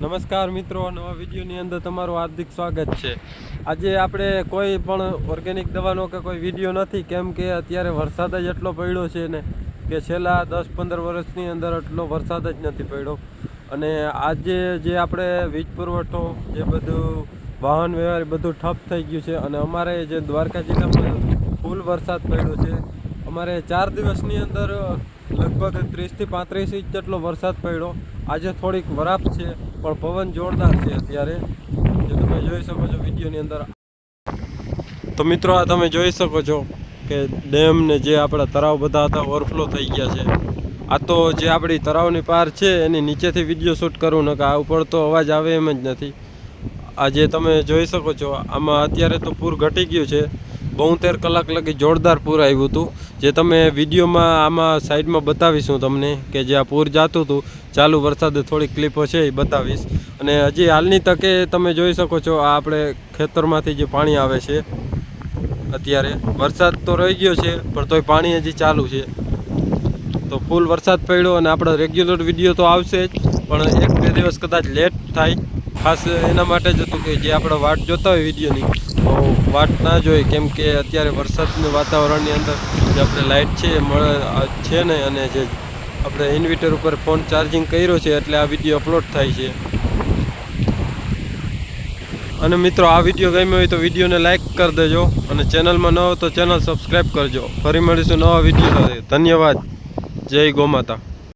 નમસ્કાર મિત્રો, નવા વિડીયોની અંદર તમારું હાર્દિક સ્વાગત છે. આજે આપણે કોઈ પણ ઓર્ગેનિક દવાનો કે કોઈ વીડિયો નથી, કેમ કે અત્યારે વરસાદ જ એટલો પડ્યો છે ને, કે છેલ્લા દસ પંદર વર્ષની અંદર એટલો વરસાદ જ નથી પડ્યો. અને આજે જે આપણે વીજ પુરવઠો, જે બધું વાહન વ્યવહાર બધું ઠપ થઈ ગયું છે. અને અમારે જે દ્વારકા જિલ્લામાં ફૂલ વરસાદ પડ્યો છે. અમારે ચાર દિવસની અંદર લગભગ ત્રીસથી પાંત્રીસ ઇંચ જેટલો વરસાદ પડ્યો. આજે થોડીક વરાપ છે, પણ પવન જોરદાર છે અત્યારે. જે તમે જોઈ શકો છો વિડીયોની અંદર. તો મિત્રો, આ તમે જોઈ શકો છો કે ડેમ ને જે આપણા તળાવ બધા હતા ઓવરફ્લો થઈ ગયા છે. આ તો જે આપણી તળાવની પાર છે, એની નીચેથી વીડિયો શૂટ કરું ને કે આ ઉપર તો અવાજ આવે એમ જ નથી. આ જે તમે જોઈ શકો છો, આમાં અત્યારે તો પૂર ઘટી ગયું છે. બોતેર કલાક લગી જોરદાર પૂર આવ્યું હતું. જે તમે વિડીયોમાં આમાં સાઈડમાં બતાવીશું તમને કે જે આ પૂર જાતું હતું, ચાલુ વરસાદે થોડી ક્લિપો છે એ બતાવીશ. અને હજી હાલની તકે તમે જોઈ શકો છો, આ આપણે ખેતરમાંથી જે પાણી આવે છે, અત્યારે વરસાદ તો રહી ગયો છે, પણ તોય પાણી હજી ચાલુ છે. તો ફૂલ વરસાદ પડ્યો અને આપણો રેગ્યુલર વીડિયો તો આવશે જ, પણ એક બે દિવસ કદાચ લેટ થાય. ખાસ એના માટે જ હતું કે જે આપણે વાટ જોતા હોય વિડીયોની, તો વાટ ના જોઈએ કેમ કે અત્યારે વરસાદના વાતાવરણની અંદર જે આપણે લાઇટ છે મળે છે નહીં અને જે આપણે ઇન્વર્ટર ઉપર ફોન ચાર્જિંગ કર્યો છે, એટલે આ વીડિયો અપલોડ થાય છે. અને મિત્રો, આ વીડિયો ગમ્યો હોય તો વિડીયોને લાઇક કરી દેજો, અને ચેનલમાં ન હો તો ચેનલ સબસ્ક્રાઈબ કરજો. ફરી મળીશું નવા વીડિયો સાથે. ધન્યવાદ. જય ગોમાતા.